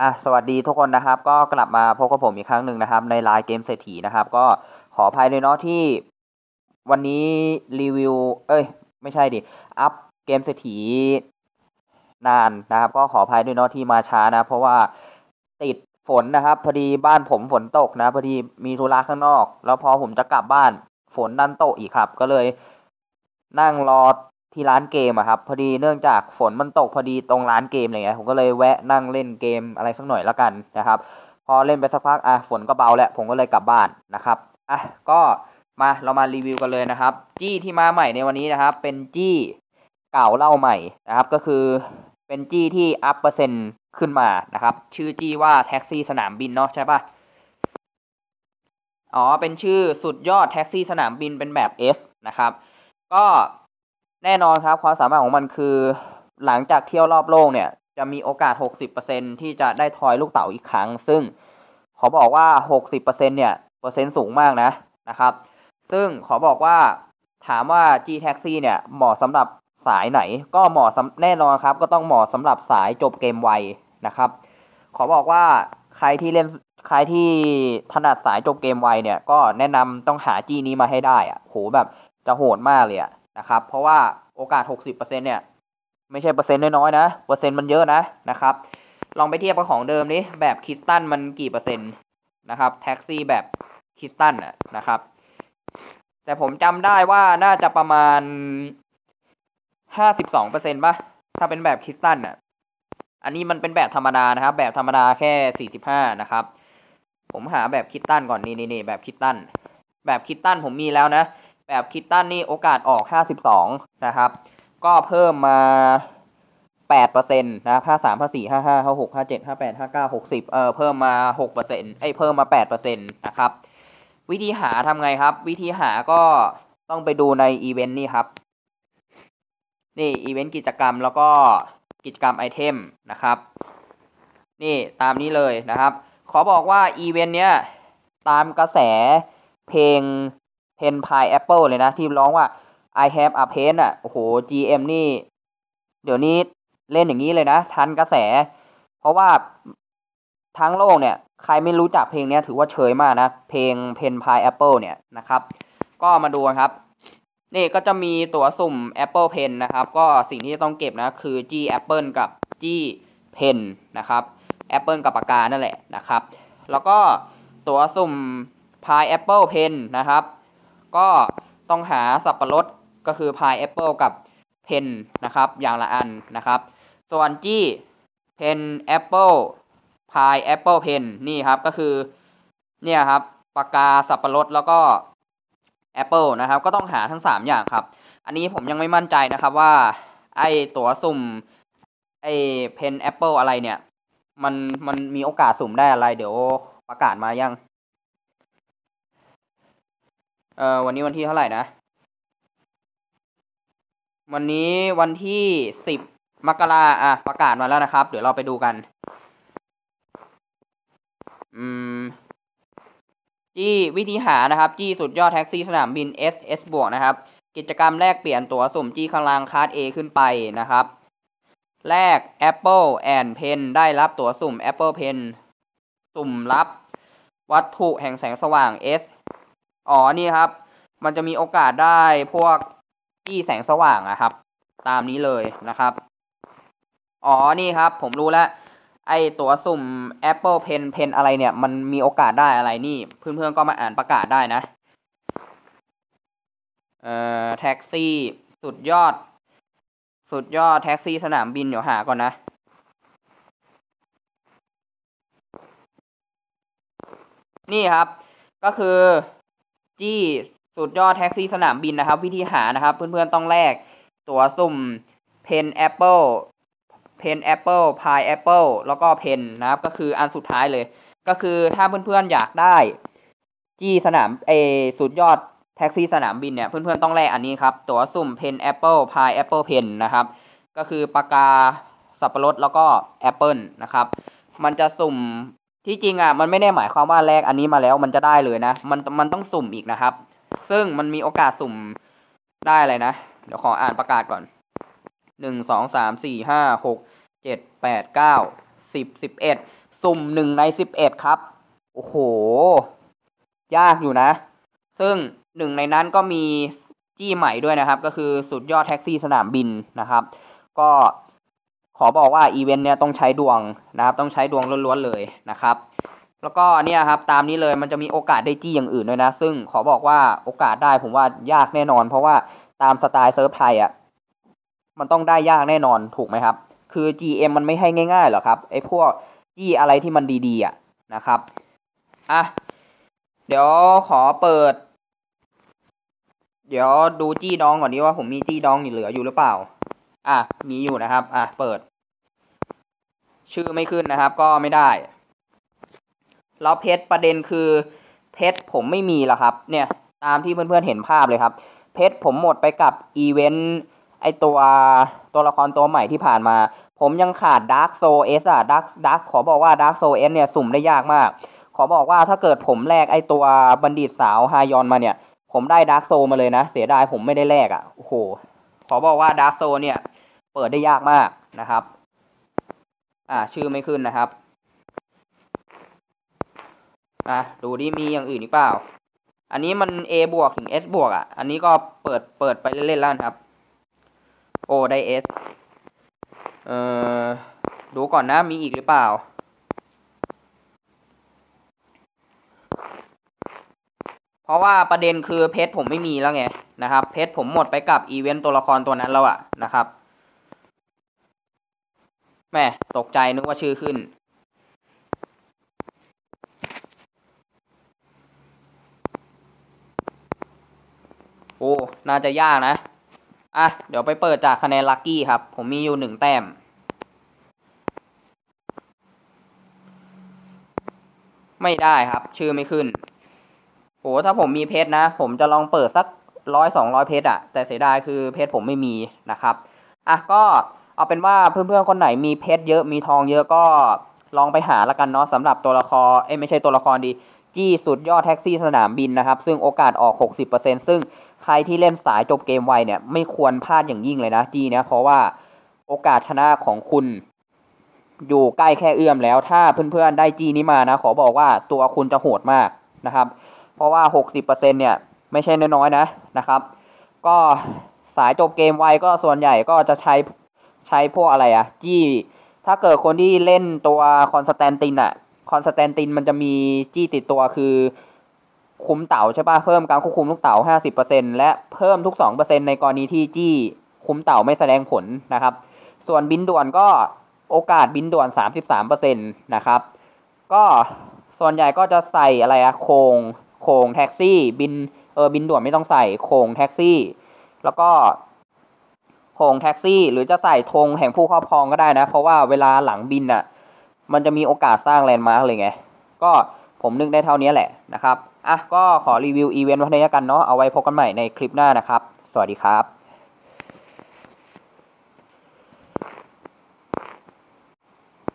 อะสวัสดีทุกคนนะครับ ก็กลับมาพบกับผมอีกครั้งหนึ่งนะครับ ในไลน์เกมเศรษฐีนะครับ ก็ขออภัยเลยเนาะที่วันนี้รีวิว เอ้ย ไม่ใช่ดิ อัพเกมเศรษฐีนานนะครับ ก็ขออภัยด้วยเนาะที่มาช้านะ เพราะว่าติดฝนนะครับ พอดีบ้านผมฝนตกนะ พอดีมีธุระข้างนอก แล้วพอผมจะกลับบ้านฝนดันตกอีกครับ ก็เลยนั่งรอ ที่ร้านเกมอะครับ พอดีเนื่องจากฝนมันตกพอดีตรงร้านเกมอะไรเงี้ยผมก็เลยแวะนั่งเล่นเกมอะไรสักหน่อยแล้วกันนะครับ พอเล่นไปสักพักอะฝนก็เบาแล้วผมก็เลยกลับบ้านนะครับอะก็มาเรามารีวิวกันเลยนะครับ จี้ที่มาใหม่ในวันนี้นะครับ เป็นจี้เก่าเล่าใหม่นะครับ ก็คือเป็นจี้ที่อัพเปอร์เซ็นต์ขึ้นมานะครับ ชื่อจี้ว่าแท็กซี่สนามบินเนาะใช่ปะอ๋อเป็นชื่อสุดยอดแท็กซี่สนามบินเป็นแบบ S นะครับ ก็ แน่นอนครับความสามารถของมันคือ หลังจากเที่ยวรอบโลกเนี่ย จะมีโอกาส 60%ที่จะได้ทอยลูกเต๋าอีกครั้ง ซึ่งขอบอกว่า 60%เนี่ยเปอร์เซ็นต์สูงมากนะนะครับ ซึ่งขอบอกว่าถามว่า G Taxi เนี่ยเหมาะสำหรับสายไหน ก็เหมาะแน่นอนครับ ก็ต้องเหมาะสำหรับสายจบเกมไวนะครับ ขอบอกว่าใครที่เล่นใครที่ถนัดสายจบเกมไวเนี่ย ก็แนะนำต้องหาจีนี้มาให้ได้อะโหแบบจะโหดมากเลยอะนะครับ เพราะว่า โอกาส 60%เนี่ย ไม่ใช่เปอร์เซ็นต์น้อยๆนะ เปอร์เซ็นต์มันเยอะนะนะครับ ลองไปเทียบกับของเดิมนี้แบบคิสตันมันกี่เปอร์เซ็นต์นะครับ แท็กซี่แบบคิสตันนะครับ แต่ผมจำได้ว่าน่าจะประมาณ 52เปอร์เซ็นต์ป่ะ ถ้าเป็นแบบคิสตันอะ อันนี้มันเป็นแบบธรรมดานะครับ แบบธรรมดาแค่ 45 นะครับ ผมหาแบบคิสตันก่อนนี่นี่แบบคิสตัน แบบคิสตันผมมีแล้วนะ แบบคิตตันนี่โอกาสออก 52 นะครับ ก็เพิ่มมา8%นต์นะ53 54 55 56 57 58 59 60เออเพิ่มมา6%เอ้ยเซ็นต์ไอเพิ่มมา8%นะครับ วิธีหาทำไงครับ วิธีหาก็ต้องไปดูในอีเวนต์นี่ครับ นี่อีเวนต์กิจกรรมแล้วก็กิจกรรมไอเทมนะครับ นี่ตามนี้เลยนะครับ ขอบอกว่าอีเวนต์เนี้ยตามกระแสเพลง เพนพายแอปเปิลเลยนะ ที่ร้องว่า I have a pen อะโอ้โห GM นี่ เดี๋ยวนี้เล่นอย่างนี้เลยนะ ทันกระแส เพราะว่าทั้งโลกเนี่ย ใครไม่รู้จักเพลงนี้ถือว่าเฉยมากนะ เพลงเพนพายแอปเปิลเนี่ยนะครับ ก็มาดูครับ นี่ก็จะมีตัวสุ่ม Apple Pen นะครับ ก็สิ่งที่ต้องเก็บนะ คือ G Apple กับ G Pen นะครับ Apple กับปากกานั่นแหละนะครับ แล้วก็ตัวสุ่ม Pie Apple Pen นะครับ ก็ต้องหาสับปะรดก็คือพายแอปเปิลกับเพนนะครับ อย่างละอันนะครับ ส่วนจี้เพนแอปเปิลพายแอปเปิลเพนนี่ครับก็คือเนี่ยครับปากกาสับปะรดแล้วก็แอปเปิลนะครับ ก็ต้องหาทั้งสามอย่างครับ อันนี้ผมยังไม่มั่นใจนะครับว่า ไอตัวสุ่ม ไอเพนแอปเปิลอะไรเนี่ย มันมันมีโอกาสสุ่มได้อะไร เดี๋ยวประกาศมายัง เอ่อวันนี้วันที่เท่าไหร่นะ วันนี้วันที่สิบมกราอะประกาศมาแล้วนะครับ เดี๋ยวเราไปดูกัน อืม จี้วิธีหานะครับ จี้สุดยอดแท็กซี่สนามบิน S S บวกนะครับ กิจกรรมแลกเปลี่ยนตั๋วสุ่มจี้ข้างล่างคาร์ด A ขึ้นไปนะครับแลก Apple and Pen ได้รับตั๋วสุ่ม Apple Pen สุ่มรับ วัตถุแห่งแสงสว่าง S อ๋อนี่ครับ มันจะมีโอกาสได้พวกที่แสงสว่างอะครับ ตามนี้เลยนะครับ อ๋อนี่ครับ ผมรู้แล้วไอตัวสุ่ม Apple Pen Pen อะไรเนี่ย มันมีโอกาสได้อะไรนี่ เพื่อนๆก็มาอ่านประกาศได้นะ เอ่อแท็กซี่สุดยอด สุดยอดแท็กซี่สนามบินเดี๋ยวหาก่อนนะนี่ครับ ก็คือ จี้สุดยอดแท็กซี่สนามบินนะครับ วิธีหานะครับ เพื่อนๆต้องแลกตัวสุ่มเพนแอปเปิลเพนแอปเปิลพายแอปเปิลแล้วก็เพนนะครับ ก็คืออันสุดท้ายเลย ก็คือถ้าเพื่อนๆอยากได้ จี้สนามเอสุดยอดแท็กซี่สนามบินเนี่ยเพื่อนๆต้องแลกอันนี้ครับ ตัวสุ่มเพนแอปเปิลพายแอปเปิลเพนนะครับ ก็คือปากกาสับปะรดแล้วก็แอปเปิลนะครับ มันจะสุ่ม ที่จริงอะมันไม่ได้หมายความว่าแลกอันนี้มาแล้วมันจะได้เลยนะ มันมันต้องสุ่มอีกนะครับ ซึ่งมันมีโอกาสสุ่มได้เลยนะ เดี๋ยวขออ่านประกาศก่อนหนึ่งสองสามสี่ห้าหกเจ็ดแปดเก้าสิบสิบเอ็ดสุ่มหนึ่งในสิบเอ็ดครับ โอ้โห ยากอยู่นะ ซึ่งหนึ่งในนั้นก็มีจี้ใหม่ด้วยนะครับ ก็คือสุดยอดแท็กซี่สนามบินนะครับ ก็ ขอบอกว่าอีเวนต์เนี้ยต้องใช้ดวงนะครับต้องใช้ดวงล้วนๆเลยนะครับ แล้วก็เนี่ยครับตามนี้เลยมันจะมีโอกาสได้จี้อย่างอื่นด้วยนะ ซึ่งขอบอกว่าโอกาสได้ผมว่ายากแน่นอน เพราะว่าตามสไตล์เซิร์ฟไทยอะมันต้องได้ยากแน่นอนถูกไหมครับ คือ GM มันไม่ให้ง่ายๆหรอกครับไอ้พวกจี้อะไรที่มันดีๆอะนะครับอะเดี๋ยวขอเปิด เดี๋ยวดูจี้ดองก่อนดีว่าผมมีจี้ดองอยู่เหลืออยู่หรือเปล่า อะมีอยู่นะครับ อะเปิด ชื่อไม่ขึ้นนะครับ ก็ไม่ได้ แล้วเพชรประเด็นคือ เพชรผมไม่มีแล้วครับ เนี่ย ตามที่เพื่อนๆเห็นภาพเลยครับ เพชรผมหมดไปกับอีเวนต์ไอตัวตัวละครตัวใหม่ที่ผ่านมา ผมยังขาดดาร์กโซเอสอะดาร์กดาร์กขอบอกว่าดาร์กโซเอสเนี่ยสุ่มได้ยากมาก ขอบอกว่าถ้าเกิดผมแลกไอตัวบัณฑิตสาวฮายอนมาเนี่ย ผมได้ดาร์กโซมาเลยนะ เสียดายผมไม่ได้แลกอะโอ้โหขอบอกว่าดาร์กโซเนี่ย เปิดได้ยากมากนะครับ อ่า ชื่อไม่ขึ้นนะครับอะดูดิมีอย่างอื่นอีกเปล่า อันนี้มัน A บวกถึง S บวกอะ อันนี้ก็เปิดเปิดไปเล่นๆแล้วนะครับ โอได้ S เอ่อ ดูก่อนนะมีอีกหรือเปล่า เพราะว่าประเด็นคือเพชรผมไม่มีแล้วไงนะครับ เพชรผมหมดไปกับอีเวนต์ตัวละครตัวนั้นแล้วอะนะครับ แม่ตกใจนึกว่าชื่อขึ้น โอ้ น่าจะยากนะ อะ เดี๋ยวไปเปิดจากคะแนนลัคกี้ครับ ผมมีอยู่หนึ่งแต้ม ไม่ได้ครับ ชื่อไม่ขึ้นโหถ้าผมมีเพชรนะ ผมจะลองเปิดสักร้อยสองร้อยเพชรอะแต่เสียดายคือเพชรผมไม่มีนะครับ อะก็ เอาเป็นว่าเพื่อนๆคนไหนมีเพชรเยอะมีทองเยอะก็ลองไปหาละกันเนาะสำหรับตัวละครเอ้ไม่ใช่ตัวละครดี จี้สุดยอดแท็กซี่สนามบินนะครับ ซึ่งโอกาสออก 60%ซึ่งใครที่เล่นสายจบเกมไวเนี่ย ไม่ควรพลาดอย่างยิ่งเลยนะจี้เนี่ยเพราะว่าโอกาสชนะของคุณอยู่ใกล้แค่เอื้อมแล้วถ้าเพื่อนๆได้จี้นี้มานะ ขอบอกว่าตัวคุณจะโหดมากนะครับ เพราะว่า 60%เนี่ยไม่ใช่น้อยๆนะนะครับ ก็สายจบเกมไวก็ส่วนใหญ่ก็จะใช้ ใช้พวกอะไรอะจี้ ถ้าเกิดคนที่เล่นตัวคอนสแตนตินอะคอนสแตนตินมันจะมีจี้ติดตัวคือคุมเต่าใช่ปะเพิ่มการควบคุมลูกเต่า 50%และเพิ่มทุก 2%ในกรณีที่จี้คุมเต่าไม่แสดงผลนะครับ ส่วนบินด่วนก็โอกาสบินด่วน 33%นะครับ ก็ส่วนใหญ่ก็จะใส่อะไรอะโคงโคงแท็กซี่ บินเออบินด่วนไม่ต้องใส่โคงแท็กซี่ แล้วก็ โคงแท็กซี่ หรือจะใส่ธงแห่งผู้ครอบครองก็ได้นะ เพราะว่าเวลาหลังบินอะ่ะ มันจะมีโอกาสสร้างแลนด์มาร์กเลยไง ก็ผมนึกได้เท่านี้แหละนะครับ อะก็ขอรีวิวอีเวนต์วันนี้กันเนาะเอาไว้พบกันใหม่ในคลิปหน้านะครับ สวัสดีครับ